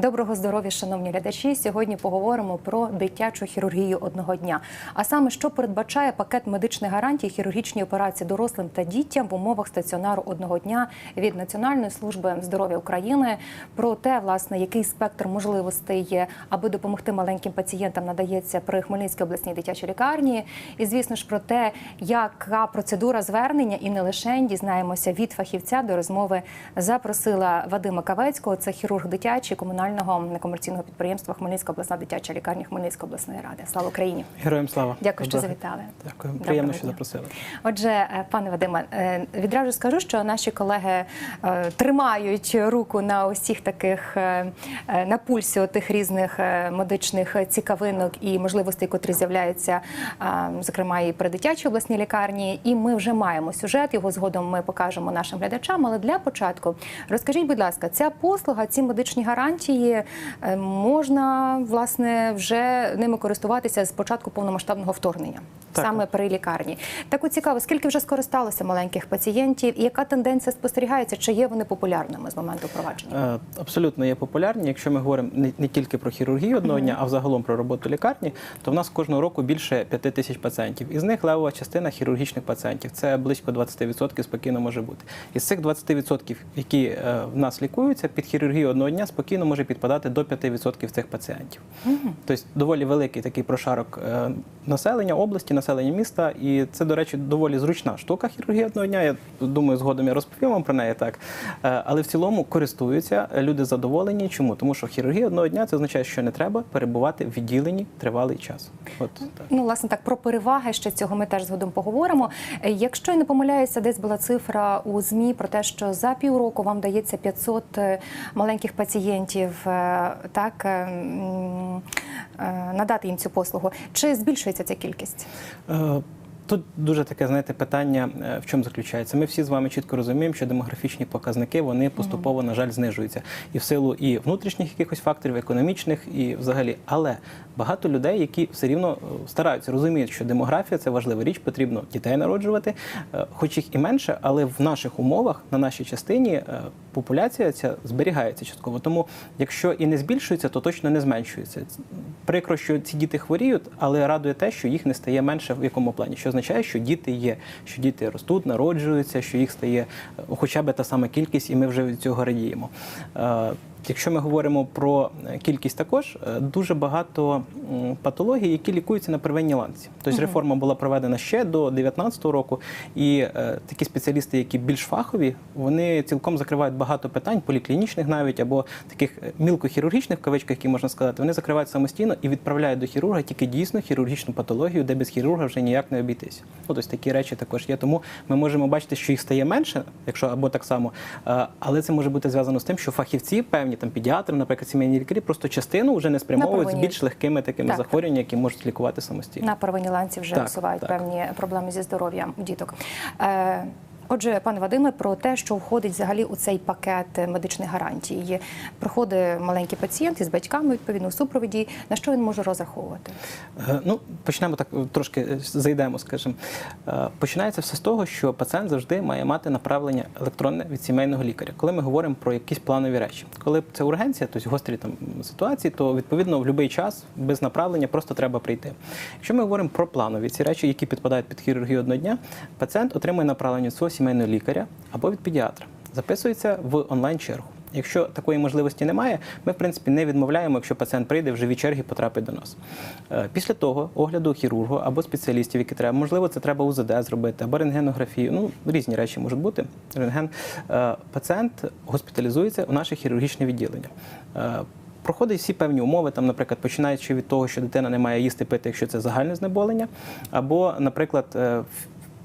Доброго здоров'я, шановні глядачі. Сьогодні поговоримо про дитячу хірургію одного дня. А саме, що передбачає пакет медичних гарантій хірургічні операції дорослим та дітям в умовах стаціонару одного дня від Національної служби здоров'я України. Про те, власне, який спектр можливостей є, аби допомогти маленьким пацієнтам надається при Хмельницькій обласній дитячій лікарні. І звісно ж про те, яка процедура звернення і не лише дізнаємося від фахівця до розмови запросила Вадима Кавецького, це хірург дитячий комунального некомерційного підприємства Хмельницька обласна дитяча лікарня Хмельницької обласної ради. Слава Україні! Героям слава. Дякую, що завітали. Дякую. Приємно, що запросили. Отже, е, пане Вадиме, е, відразу скажу, що наші колеги е, тримають руку на усіх таких на пульсі тих різних медичних цікавинок і можливостей, котрі з'являються, зокрема і при дитячій обласній лікарні. І ми вже маємо сюжет. Його згодом ми покажемо нашим глядачам. Але для початку розкажіть, будь ласка, ця послуга, ці медичні гарантії е, можна власне вже ними користуватися з початку повномасштабного вторгнення, Так. саме при лікарні. Так от цікаво, скільки вже скористалося маленьких пацієнтів, і яка тенденція спостерігається? Чи є вони популярними з моменту впровадження? Е, Абсолютно є популярні. Якщо ми говоримо не, не тільки про хірургію одного дня, а взагалом про роботу лікарні, то в нас кожного року більше 5 тисяч пацієнтів. Із них левова частина хірургічних пацієнтів. Це близько 20% спокійно може бути. Із цих 20%, які е, в нас лікуються, під хірургію одного дня спокійно може підпадати до 5% цих пацієнтів. Тобто доволі великий такий прошарок е, населення області, населення міста. І це, до речі, доволі зручна штука хірургія одного дня. Я думаю, згодом я розповім вам про неї так. Е, Але в цілому користуються люди задоволені. Чому? Тому що хірургія одного дня це означає, що не треба перебувати в відділенні тривалий час. От так. Ну, власне, так про переваги ще цього ми теж згодом поговоримо. Якщо я не помиляюся, десь була цифра у змі про те, що за півроку вам дається 500 е, маленьких пацієнтів, так е, е, надати їм цю послугу. Чи збільшується ця кількість? Тут дуже таке, знаєте, питання е, в чому заключається. Ми всі з вами чітко розуміємо, що демографічні показники вони поступово, на жаль, знижуються. І в силу і внутрішніх якихось факторів, економічних, і взагалі. Але багато людей, які все рівно е, стараються, розуміють, що демографія це важлива річ, потрібно дітей народжувати, е, хоч їх і менше, але в наших умовах, на нашій частині, популяція ця зберігається частково. Тому, якщо і не збільшується, то точно не зменшується. Прикро, що ці діти хворіють, але радує те, що їх не стає менше в якому плані, що означає, що діти є, що діти ростуть, народжуються, що їх стає е, хоча б та сама кількість, і ми вже від цього радіємо. Якщо ми говоримо про е, кількість, також е, дуже багато патологій, які лікуються на первинній ланці. Тобто реформа була проведена ще до 2019 року, і е, такі спеціалісти, які більш фахові, вони цілком закривають багато питань, поліклінічних навіть або таких мілкохірургічних в кавичках, які можна сказати, вони закривають самостійно і відправляють до хірурга тільки дійсно хірургічну патологію, де без хірурга вже ніяк не обійтися. Ну, тобто такі речі також є. Тому ми можемо бачити, що їх стає менше, якщо або так само, але це може бути зв'язано з тим, що фахівці, певні там педіатри, наприклад, сімейні лікарі, просто частину вже не спрямовують з більш легкими такими Так. захворюваннями, які можуть лікувати самостійно. На первинній ланці вже усувають так. певні проблеми зі здоров'ям діток. Е, Отже, пане Вадиме, про те, що входить взагалі у цей пакет медичних гарантій. Приходить маленький пацієнт із батьками відповідно у супровіді. На що він може розраховувати? Е, Ну, почнемо так трошки е, зайдемо, скажімо. Е, Починається все з того, що пацієнт завжди має мати направлення електронне від сімейного лікаря, коли ми говоримо про якісь планові речі. Коли це ургенція, тобто гострі там ситуації, то відповідно в будь-який час без направлення просто треба прийти. Якщо ми говоримо про планові ці речі, які підпадають під хірургію одного дня, пацієнт отримує направлення від сімейного лікаря або від педіатра, записується в онлайн-чергу. Якщо такої можливості немає, ми в принципі не відмовляємо, якщо пацієнт прийде в живі черги, потрапить до нас. Е, Після того огляду хірургу або спеціалістів, які треба, можливо, це треба УЗД зробити, або рентгенографію. Ну різні речі можуть бути. Рентген Е, пацієнт госпіталізується у наше хірургічне відділення. Е, Проходить всі певні умови, там, наприклад, починаючи від того, що дитина не має їсти пити, якщо це загальне знеболення, або, наприклад,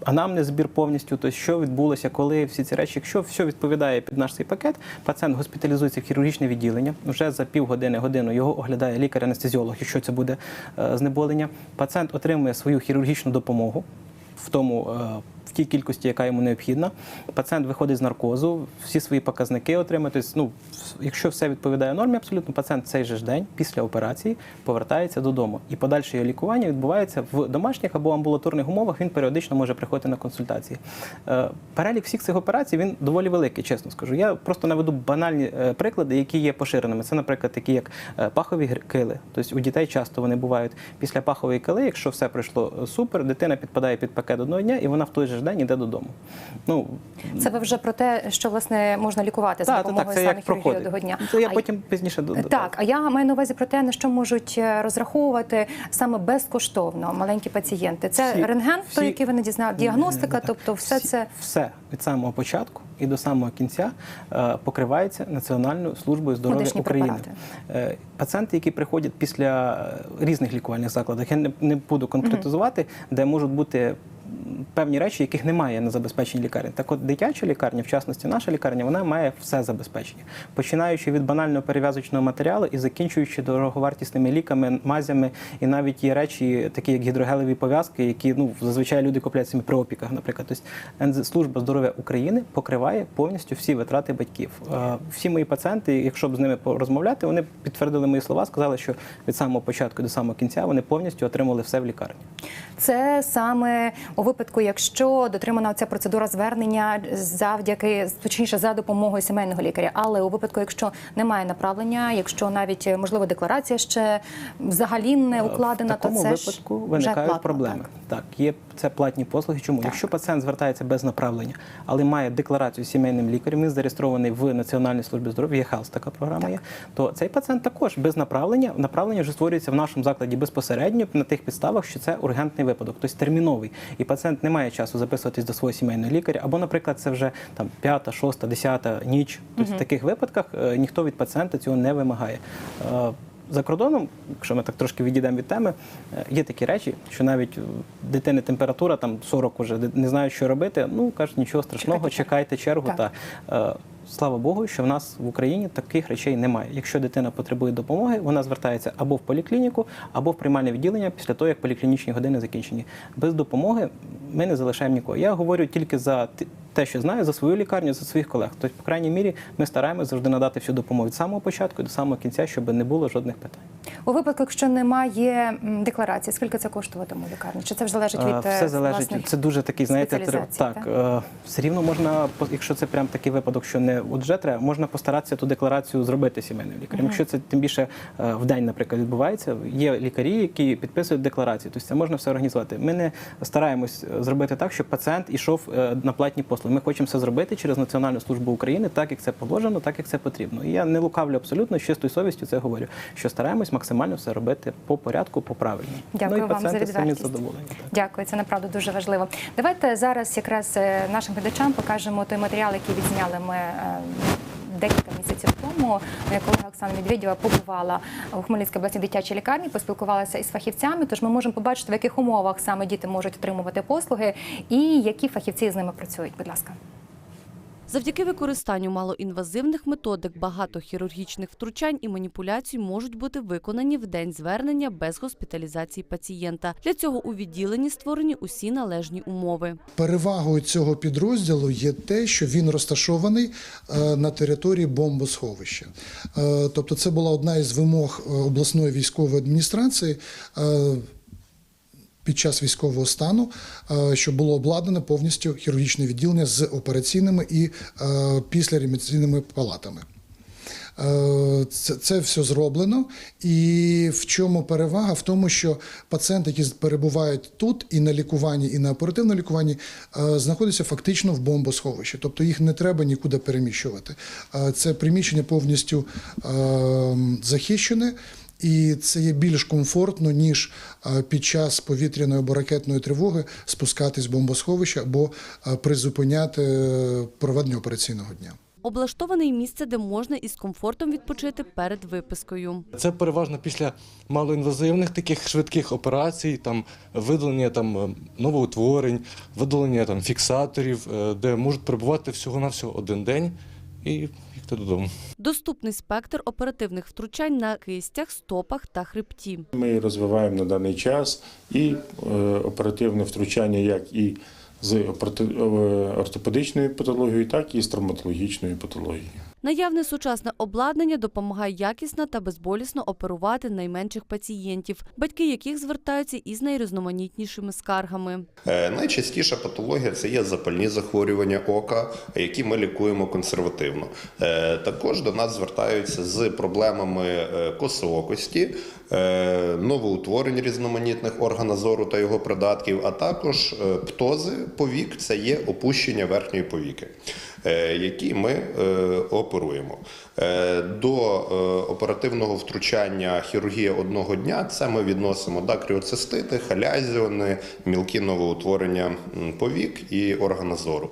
анамнез збір повністю, то що відбулося, коли всі ці речі, якщо все відповідає під наш цей пакет, пацієнт госпіталізується в хірургічне відділення. Вже за півгодини годину його оглядає лікар-анестезіолог, якщо це буде е, знеболення. Пацієнт отримує свою хірургічну допомогу в тому. В тій кількості, яка йому необхідна. Пацієнт виходить з наркозу, всі свої показники отримує. Тобто, ну, якщо все відповідає нормі, абсолютно пацієнт цей же ж день після операції повертається додому. І подальше його лікування відбувається в домашніх або амбулаторних умовах. Він періодично може приходити на консультації. Е, Перелік всіх цих операцій він доволі великий, чесно скажу. Я просто наведу банальні е, приклади, які є поширеними. Це, наприклад, такі як е, пахові кили. Тобто у дітей часто вони бувають після пахової кили, якщо все пройшло супер, дитина підпадає під пакет одного дня, і вона в той же ж день йде додому. Ну Це ви вже про те, що власне можна лікувати за допомогою так, саме хірургії одного дня. Це я А потім пізніше до- додам. Так, а я маю на увазі про те, на що можуть е, розраховувати саме безкоштовно маленькі пацієнти. Це Всі- рентген, всі- той, який ви не дізнали, діагностика, тобто все Всі- це все від самого початку і до самого кінця е, покривається Національною службою здоров'я Медичні України. препарати. Е, Пацієнти, які приходять після різних лікувальних закладів, я не, не буду конкретизувати, де можуть бути певні речі, яких немає на забезпеченні лікарні. Так от дитяча лікарня, в частності наша лікарня, вона має все забезпечення, починаючи від банального перев'язочного матеріалу і закінчуючи дороговартісними ліками, мазями, і навіть є речі, такі як гідрогелеві пов'язки, які ну зазвичай люди купляють самі при опіках, наприклад. Тобто служба здоров'я України покриває повністю всі витрати батьків. Е, Всі мої пацієнти, якщо б з ними порозмовляти, вони підтвердили мої слова, сказали, що від самого початку до самого кінця вони повністю отримали все в лікарні. Це саме у випадку, якщо дотримана ця процедура звернення завдяки точніше за допомогою сімейного лікаря. Але у випадку, якщо немає направлення, якщо навіть можливо декларація ще взагалі не укладена, в такому то це випадку ж виникають платно, проблеми. так. Так. є це платні послуги. Чому? Так. Якщо пацієнт звертається без направлення, але має декларацію сімейним лікарем, він зареєстрований в Національній службі здоров'я, є Хелс, така програма Так. є, то цей пацієнт також без направлення. Направлення вже створюється в нашому закладі безпосередньо на тих підставах, що це ургентний випадок, тобто терміновий. І пацієнт не має часу записуватись до свого сімейного лікаря, або, наприклад, це вже там п'ята, шоста, десята ніч. Тобто в таких випадках е, ніхто від пацієнта цього не вимагає. Е, за кордоном, якщо ми так трошки відійдемо від теми, е, є такі речі, що навіть дитини температура там 40 уже, не знають, що робити. Ну кажуть, нічого страшного, Чекайте чекайте чергу. Так. Та слава Богу, що в нас в Україні таких речей немає. Якщо дитина потребує допомоги, вона звертається або в поліклініку, або в приймальне відділення після того, як поліклінічні години закінчені. Без допомоги ми не залишаємо нікого. Я говорю тільки за те, що знаю, за свою лікарню, за своїх колег. Тобто, по крайній мірі, ми стараємося завжди надати всю допомогу від самого початку до самого кінця, щоб не було жодних питань. У випадку, якщо немає декларації, скільки це коштуватиме у лікарні? Чи це вже залежить від Е, е, все залежить. Це дуже такий, знаєте, так, так? е, все рівно можна, якщо це прям такий випадок, що не от вже треба, можна постаратися ту декларацію зробити сімейним лікарем. Якщо це тим більше е, в день, наприклад, відбувається, є лікарі, які підписують декларацію. Тобто це можна все організувати. Ми не стараємось е, зробити так, щоб пацієнт ішов е, на платні послуги. Ми хочемо це зробити через Національну службу України, так як це положено, так як це потрібно. І я не лукавлю абсолютно з чистою совістю це говорю, що стараємось максимально все робити по порядку, по правильному. Дякую ну, і вам за самі відвертість. задоволені. так. Дякую, це направду дуже важливо. Давайте зараз якраз е, нашим глядачам покажемо той матеріал, який відзняли ми. е, Декілька місяців тому моя колега Оксана Медведєва побувала у Хмельницькій обласній дитячій лікарні, поспілкувалася із фахівцями. Тож ми можемо побачити, в яких умовах саме діти можуть отримувати послуги і які фахівці з ними працюють. Будь ласка. Завдяки використанню малоінвазивних методик багато хірургічних втручань і маніпуляцій можуть бути виконані в день звернення без госпіталізації пацієнта. Для цього у відділенні створені усі належні умови. Перевагою цього підрозділу є те, що він розташований е, на території бомбосховища. Е, Тобто, це була одна із вимог е, обласної військової адміністрації. Під час військового стану, е, щоб було обладнане повністю хірургічне відділення з операційними і е, післяреміційними палатами. Е, Це, це все зроблено. І в чому перевага? В тому, що пацієнти, які перебувають тут і на лікуванні, і на оперативному лікуванні, знаходяться фактично в бомбосховищі. Тобто їх не треба нікуди переміщувати. Це приміщення повністю е, захищене. І це є більш комфортно, ніж е, під час повітряної або ракетної тривоги спускатись в бомбосховище або е, призупиняти е, проведення операційного дня. Облаштоване місце, де можна із комфортом відпочити перед випискою. Це переважно після малоінвазивних таких швидких операцій, там видалення там новоутворень, видалення там фіксаторів, де можуть перебувати всього-навсього один день і їхати додому. Доступний спектр оперативних втручань на кистях, стопах та хребті. Ми розвиваємо на даний час і е, оперативне втручання, як і з е, ортопедичною патологією, так і з травматологічною патологією. Наявне сучасне обладнання допомагає якісно та безболісно оперувати найменших пацієнтів, батьки яких звертаються із найрізноманітнішими скаргами. Е, Найчастіша патологія це є запальні захворювання ока, які ми лікуємо консервативно. Е, Також до нас звертаються з проблемами е, косоокості, новоутворень різноманітних органа зору та його придатків, а також е, птози повік це є опущення верхньої повіки, е, які ми е, оперуємо. Е, До е, оперативного втручання хірургія одного дня це ми відносимо да, кріоцистити, халязіони, мілкі новоутворення повік і органа зору.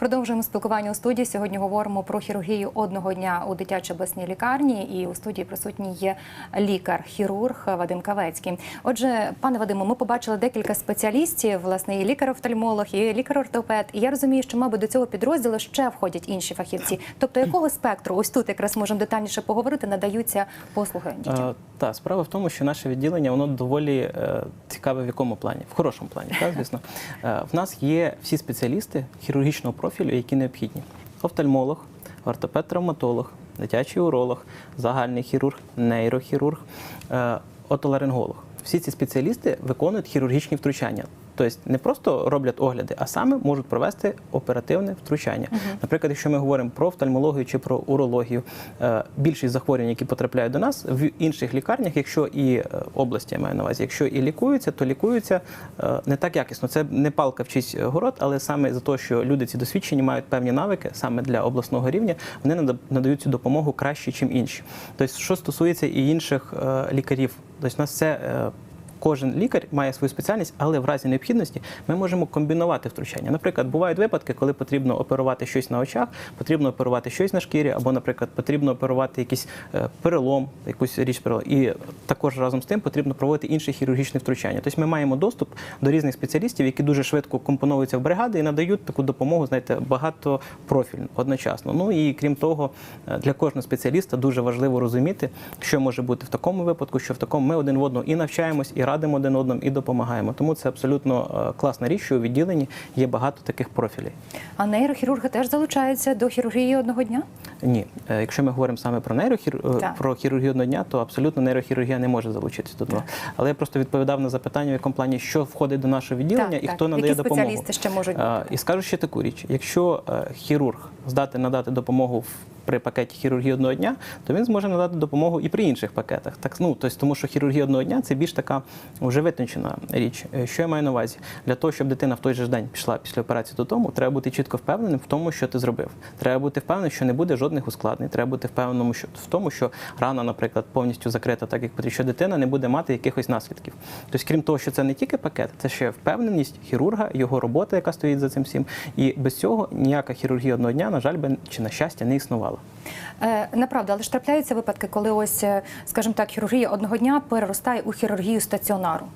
Продовжуємо спілкування у студії. Сьогодні говоримо про хірургію одного дня у дитячій обласній лікарні. І у студії присутній є лікар-хірург Вадим Кавецький. Отже, пане Вадиме, ми побачили декілька спеціалістів, власне, і лікар-офтальмолог, і лікар-ортопед. І я розумію, що, мабуть, до цього підрозділу ще входять інші фахівці. Тобто, якого спектру, ось тут якраз можемо детальніше поговорити, надаються послуги дітям. Е, Та справа в тому, що наше відділення воно доволі е, цікаве в якому плані, в хорошому плані, так, звісно. Е, в нас є всі спеціалісти хірургічного профілю, які необхідні: офтальмолог, ортопед-травматолог, дитячий уролог, загальний хірург, нейрохірург, е, отоларинголог. Всі ці спеціалісти виконують хірургічні втручання. Тобто не просто роблять огляди, а саме можуть провести оперативне втручання. Наприклад, якщо ми говоримо про офтальмологію чи про урологію, е, більшість захворювань, які потрапляють до нас в інших лікарнях, якщо і е, області я маю на увазі, якщо і лікуються, то лікуються е, не так якісно. Це не палка вчить город, але саме за те, що люди ці досвідчені мають певні навики саме для обласного рівня, вони нада- надають цю допомогу краще, ніж інші. Тобто, що стосується і інших лікарів, тобто у нас це. Кожен лікар має свою спеціальність, але в разі необхідності ми можемо комбінувати втручання. Наприклад, бувають випадки, коли потрібно оперувати щось на очах, потрібно оперувати щось на шкірі, або, наприклад, потрібно оперувати якийсь е, перелом, якусь річ перелом. І також разом з тим потрібно проводити інші хірургічні втручання. Тобто ми маємо доступ до різних спеціалістів, які дуже швидко компонуються в бригади і надають таку допомогу, знаєте, багатопрофільну одночасно. Ну і крім того, е, для кожного спеціаліста дуже важливо розуміти, що може бути в такому випадку, що в такому ми один в одного і навчаємось, і радимо один одному, і допомагаємо. Тому це абсолютно е, класна річ, що у відділенні є багато таких профілей. А нейрохірурги теж залучаються до хірургії одного дня? Ні, Е, якщо ми говоримо саме про нейрохір... е, про хірургію одного дня, то абсолютно нейрохірургія не може залучитися до того. Але я просто відповідав на запитання, в якому плані що входить до нашого відділення Так, і так. хто надає Які допомогу. спеціалісти ще можуть бути? І скажу ще таку річ: якщо хірург здати надати допомогу в при пакеті хірургії одного дня, то він зможе надати допомогу і при інших пакетах. Так, ну, тобто, тому що хірургія одного дня це більш така вже витончена річ. Е, Що я маю на увазі? Для того, щоб дитина в той же день пішла після операції додому, треба бути чітко впевненим в тому, що ти зробив. Треба бути впевненим, що не буде жодних ускладнень. Треба бути впевненим в тому, що рана, наприклад, повністю закрита, так як потрібно, що дитина не буде мати якихось наслідків. Тобто, крім того, що це не тільки пакет, це ще впевненість хірурга, його робота, яка стоїть за цим всім. І без цього ніяка хірургія одного дня, на жаль, би чи на щастя, не існувала. Е, Направду, але ж трапляються випадки, коли ось, е, скажімо так, хірургія одного дня переростає у хірургію стаціонару.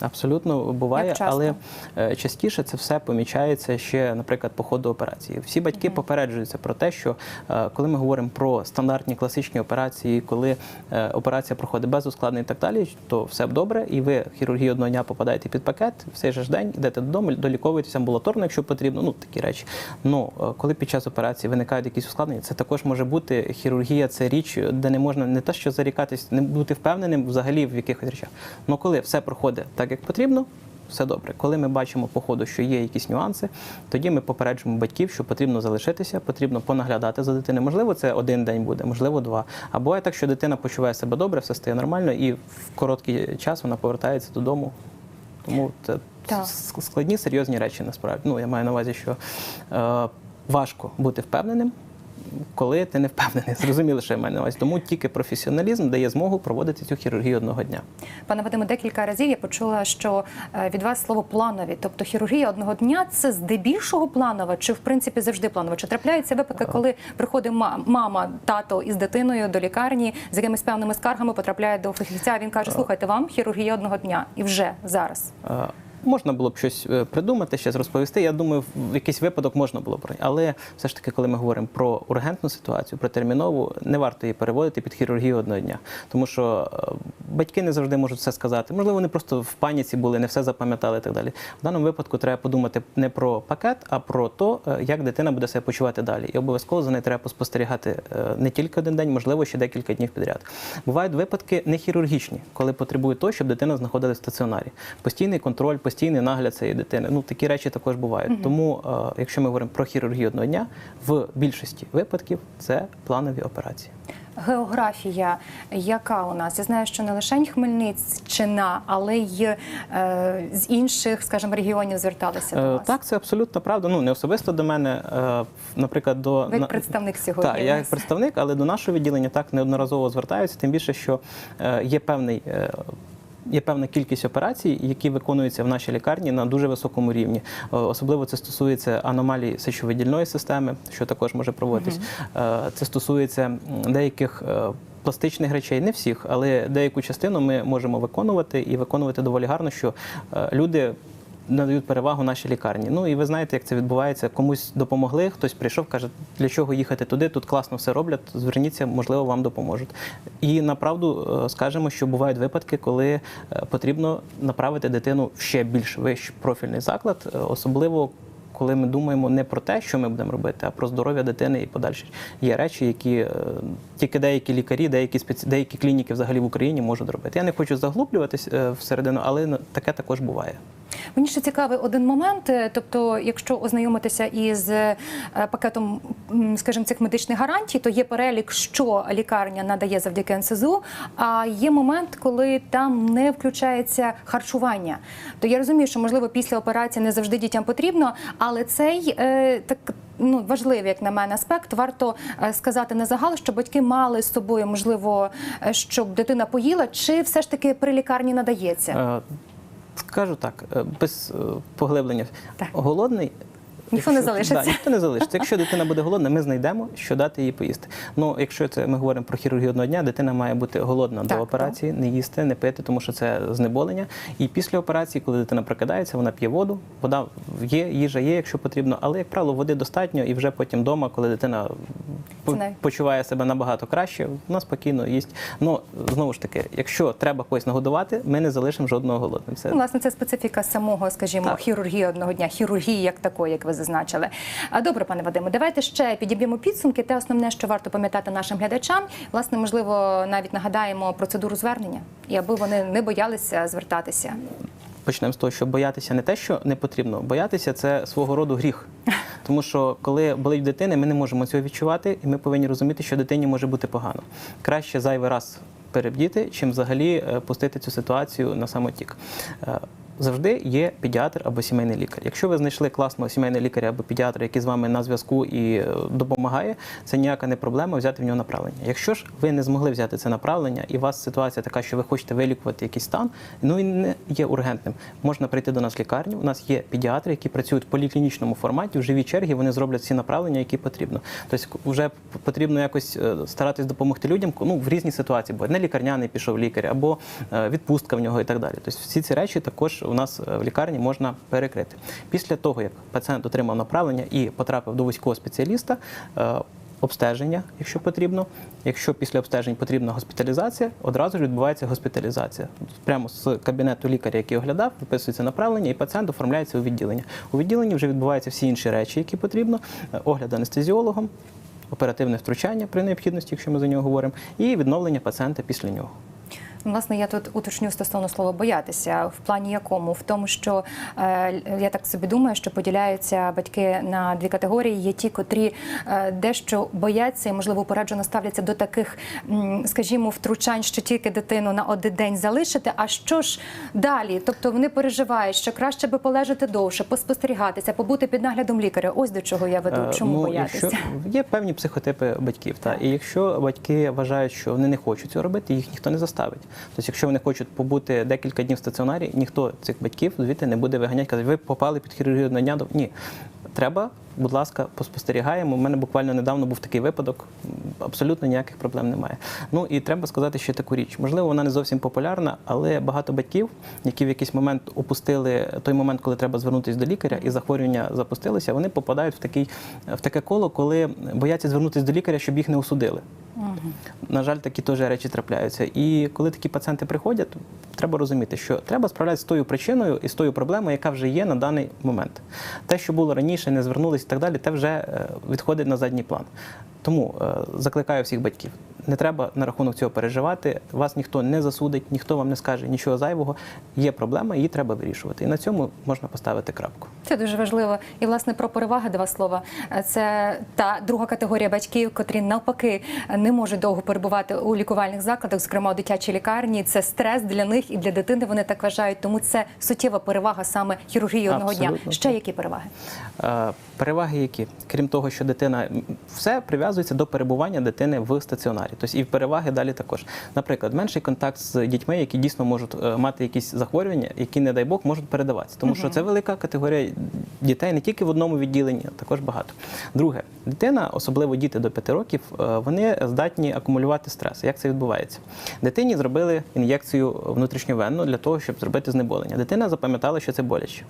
Абсолютно буває, Як часто? але е, частіше це все помічається ще, наприклад, по ходу операції. Всі батьки попереджуються про те, що е, коли ми говоримо про стандартні класичні операції, коли е, операція проходить без ускладнень і так далі, то все добре, і ви хірургії одного дня попадаєте під пакет, в цей же ж день йдете додому, доліковуєтеся амбулаторно, якщо потрібно, ну такі речі. Ну коли під час операції виникають якісь ускладнення, це також може бути хірургія, це річ, де не можна не те, що зарікатись, не бути впевненим взагалі в якихось речах. Ну коли все проходить так, як потрібно. Все добре. Коли ми бачимо по ходу, що є якісь нюанси, тоді ми попереджуємо батьків, що потрібно залишитися, потрібно понаглядати за дитиною. Можливо, це один день буде, можливо, два. А буває так, що дитина почуває себе добре, все стає нормально, і в короткий час вона повертається додому. Тому це Так. складні, серйозні речі насправді. Ну, я маю на увазі, що е, важко бути впевненим. Коли ти не впевнений, зрозуміло, що я маю на увазі. Тому тільки професіоналізм дає змогу проводити цю хірургію одного дня. Пане Вадиме, декілька разів я почула, що е, від вас слово планові, тобто хірургія одного дня це здебільшого планова, чи в принципі завжди планова? Чи трапляються випадки, коли приходить мама, тато із дитиною до лікарні з якимись певними скаргами, потрапляє до фахівця? Він каже: слухайте, вам хірургія одного дня і вже зараз. Можна було б щось е, придумати, щось розповісти. Я думаю, в якийсь випадок можна було б. Але все ж таки, коли ми говоримо про ургентну ситуацію, про термінову, не варто її переводити під хірургію одного дня. Тому що е, батьки не завжди можуть все сказати. Можливо, вони просто в паніці були, не все запам'ятали і так далі. В даному випадку треба подумати не про пакет, а про те, як дитина буде себе почувати далі. І обов'язково за нею треба поспостерігати е, не тільки один день, можливо, ще декілька днів підряд. Бувають випадки не хірургічні, коли потребують того, щоб дитина знаходилась в стаціонарі. Постійний контроль, постійний нагляд цієї дитини. Ну такі речі також бувають. Тому, е, якщо ми говоримо про хірургію одного дня, в більшості випадків це планові операції. Географія, яка у нас? Я знаю, що не лише Хмельниччина, але й е, з інших, скажімо, регіонів зверталися до Е. Так, це абсолютно правда. Ну не особисто до мене, е, наприклад, до Ви як представник сьогодні. Так, я як представник, але до нашого відділення так неодноразово звертаються, тим більше, що е, є певний. е, Є певна кількість операцій, які виконуються в нашій лікарні на дуже високому рівні. Е, Особливо це стосується аномалій сечовидільної системи, що також може проводитись. Угу. Це стосується деяких е, пластичних речей, не всіх, але деяку частину ми можемо виконувати і виконувати доволі гарно, що люди надають перевагу нашій лікарні. Ну і ви знаєте, як це відбувається. Комусь допомогли, хтось прийшов, каже, для чого їхати туди, тут класно все роблять. Зверніться, можливо, вам допоможуть. І направду е, скажемо, що бувають випадки, коли е, потрібно направити дитину в ще більш вищий профільний заклад, е, особливо. Коли ми думаємо не про те, що ми будемо робити, а про здоров'я дитини і подальші є речі, які е, тільки деякі лікарі, деякі спеці... деякі клініки взагалі в Україні можуть робити. Я не хочу заглублюватись е, всередину, але таке також буває. Мені ще цікавий один момент. е, Тобто, якщо ознайомитися із пакетом, скажімо, цих медичних гарантій, то є перелік, що лікарня надає завдяки НСЗУ. А є момент, коли там не включається харчування. То я розумію, що можливо після операції не завжди дітям потрібно, але цей е, так. Ну, важливий, як на мене, аспект. Варто е, сказати на загал, що батьки мали з собою, можливо, е, щоб дитина поїла, чи все ж таки при лікарні надається? Е, Скажу так, без поглиблення. Так. Голодний. Ніхто не залишиться. Да, ніхто не залишиться. Якщо дитина буде голодна, ми знайдемо, що дати їй поїсти. Ну, якщо це ми говоримо про хірургію одного дня, дитина має бути голодна Так, до операції, не їсти, не пити, тому що це знеболення. І після операції, коли дитина прокидається, вона п'є воду, вода є, їжа є, якщо потрібно, але як правило, води достатньо, і вже потім вдома, коли дитина почуває себе набагато краще, вона спокійно їсть. Ну знову ж таки, якщо треба когось нагодувати, ми не залишимо жодного голодним. Це Ну, Власне, це специфіка самого, скажімо, Так. хірургії одного дня, хірургії як такої, як ви зазначили. Добре, пане Вадиме, давайте ще підіб'ємо підсумки. Те основне, що варто пам'ятати нашим глядачам. Власне, можливо, навіть нагадаємо процедуру звернення, і аби вони не боялися звертатися. почнемо з того, що боятися не те, що не потрібно. Боятися це свого роду гріх. Тому що коли болить дитини, ми не можемо цього відчувати, і ми повинні розуміти, що дитині може бути погано. Краще зайвий раз перебдіти, чим взагалі е, пустити цю ситуацію на самотік. Завжди є педіатр або сімейний лікар. Якщо ви знайшли класного сімейного лікаря або педіатра, який з вами на зв'язку і е, допомагає, це ніяка не проблема взяти в нього направлення. Якщо ж ви не змогли взяти це направлення, і у вас ситуація така, що ви хочете вилікувати якийсь стан, ну він не є ургентним. Можна прийти до нас в лікарню. У нас є педіатри, які працюють в поліклінічному форматі, в живій чергі вони зроблять всі направлення, які потрібно. Тобто вже потрібно якось е, старатись допомогти людям ну, в різні ситуації, бо не лікарняний пішов лікар, або е, відпустка в нього і так далі. Тобто всі ці речі також у нас е, в лікарні можна перекрити. Після того, як пацієнт отримав направлення і потрапив до вузького спеціаліста. е, Обстеження, якщо потрібно. Якщо після обстежень потрібна госпіталізація, одразу ж відбувається госпіталізація. Прямо з кабінету лікаря, який оглядав, виписується направлення, і пацієнт оформляється у відділення. У відділенні вже відбуваються всі інші речі, які потрібно. Е, Огляд анестезіологом, оперативне втручання при необхідності, якщо ми за нього говоримо, і відновлення пацієнта після нього. Власне, я тут уточню стосовно слова боятися. В плані якому? В тому, що е, я так собі думаю, що поділяються батьки на дві категорії. Є ті, котрі е, дещо бояться і, можливо, упереджено ставляться до таких, скажімо, втручань, що тільки дитину на один день залишити. А що ж далі? Тобто вони переживають, що краще би полежати довше, поспостерігатися, побути під наглядом лікаря. Ось до чого я веду. Е, Чому боятися? Якщо є певні психотипи батьків, та і якщо батьки вважають, що вони не хочуть цього робити, їх ніхто не заставить. Тобто, якщо вони хочуть побути декілька днів в стаціонарі, ніхто цих батьків звідти не буде виганяти, казати, ви попали під хірургію на дня. Ні, треба будь ласка, поспостерігаємо. У мене буквально недавно був такий випадок. Абсолютно ніяких проблем немає. Ну і треба сказати ще таку річ. Можливо, вона не зовсім популярна, але багато батьків, які в якийсь момент опустили той момент, коли треба звернутися до лікаря, і захворювання запустилося, вони попадають в такий в таке коло, коли бояться звернутися до лікаря, щоб їх не осудили. На жаль, такі теж речі трапляються. І коли такі пацієнти приходять, треба розуміти, що треба справлятися з тою причиною і з тою проблемою, яка вже є на даний момент. Те, що було раніше, не звернулися і так далі, те вже е, відходить на задній план. Тому е, закликаю всіх батьків. Не треба на рахунок цього переживати. Вас ніхто не засудить, ніхто вам не скаже нічого зайвого. Є проблема, її треба вирішувати. І на цьому можна поставити крапку. Це дуже важливо. І власне про переваги два слова. Це та друга категорія батьків, котрі навпаки не можуть довго перебувати у лікувальних закладах, зокрема у дитячій лікарні. Це стрес для них і для дитини. Вони так вважають. Тому це суттєва перевага саме хірургії одного дня. Ще які переваги? Е, Переваги які? Крім того, що дитина все прив'язується до перебування дитини в стаціонарі. Тобто і переваги далі також. Наприклад, менший контакт з дітьми, які дійсно можуть е, мати якісь захворювання, які, не дай Бог, можуть передаватися. Тому що це велика категорія дітей не тільки в одному відділенні, а також багато. Друге, дитина, особливо діти до 5 років, е, вони здатні акумулювати стрес. Як це відбувається? Дитині зробили ін'єкцію внутрішньовенну для того, щоб зробити знеболення. Дитина запам'ятала, що це боляче.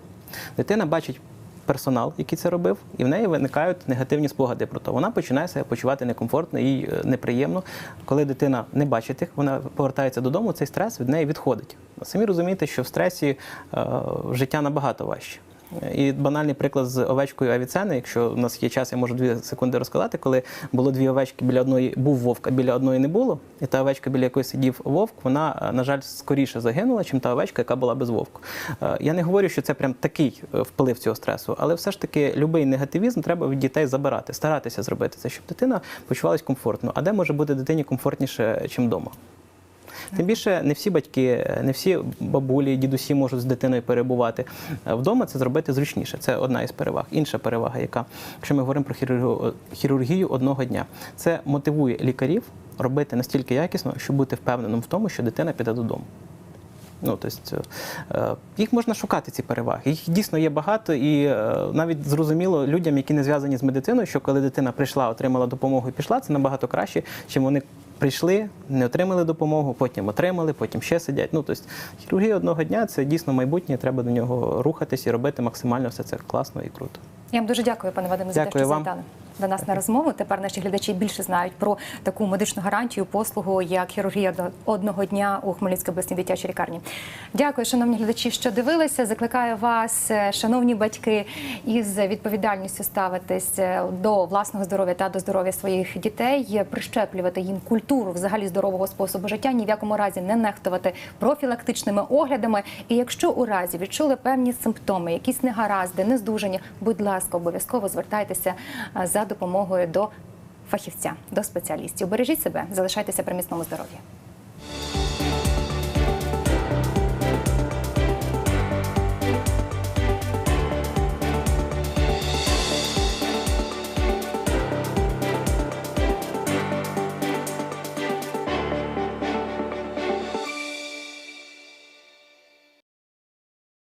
Дитина бачить персонал, який це робив, і в неї виникають негативні спогади про то. Вона починає себе почувати некомфортно і е, неприємно. Коли дитина не бачить їх, вона повертається додому, цей стрес від неї відходить. Самі розумієте, що в стресі е, життя набагато важче. І банальний приклад з овечкою Авіцени, якщо у нас є час, я можу дві секунди розказати, коли було дві овечки біля одної, був вовк, а біля одної не було, і та овечка, біля якої сидів вовк, вона, е, на жаль, скоріше загинула, чим та овечка, яка була без вовку. Е, Я не говорю, що це прям такий е, вплив цього стресу, але все ж таки будь-який негативізм треба від дітей забирати, старатися зробити це, щоб дитина почувалась комфортно. А де може бути дитині комфортніше, чим вдома? Тим більше не всі батьки, не всі бабулі, дідусі можуть з дитиною перебувати. Е, Вдома це зробити зручніше. Це одна із переваг. Інша перевага, яка, якщо ми говоримо про хірургію, одного дня, це мотивує лікарів робити настільки якісно, щоб бути впевненим в тому, що дитина піде додому. Ну, тобто, е, їх можна шукати, ці переваги. Їх дійсно є багато, і е, навіть зрозуміло людям, які не зв'язані з медициною, що коли дитина прийшла, отримала допомогу і пішла, це набагато краще, чим вони прийшли, не отримали допомогу, потім отримали, потім ще сидять. Ну, тобто, хірургія одного дня це дійсно майбутнє, треба до нього рухатись і робити максимально все це класно і круто. Я вам дуже дякую, пане Вадиме, за те, що завітали до нас на розмову. Тепер наші глядачі більше знають про таку медичну гарантію, послугу, як хірургія до- одного дня у Хмельницькій обласній дитячій лікарні. Дякую, шановні глядачі, що дивилися. Закликаю вас, е, шановні батьки, із відповідальністю ставитись е, до власного здоров'я та до здоров'я своїх дітей, е, прищеплювати їм культуру взагалі здорового способу життя, ні в якому разі не нехтувати профілактичними оглядами. І якщо у разі відчули певні симптоми, якісь негаразди, нездужання, будь ласка, обов'язково звертайтеся е, допомогою до фахівця, до спеціалістів. Бережіть себе, залишайтеся при міцному здоров'ї.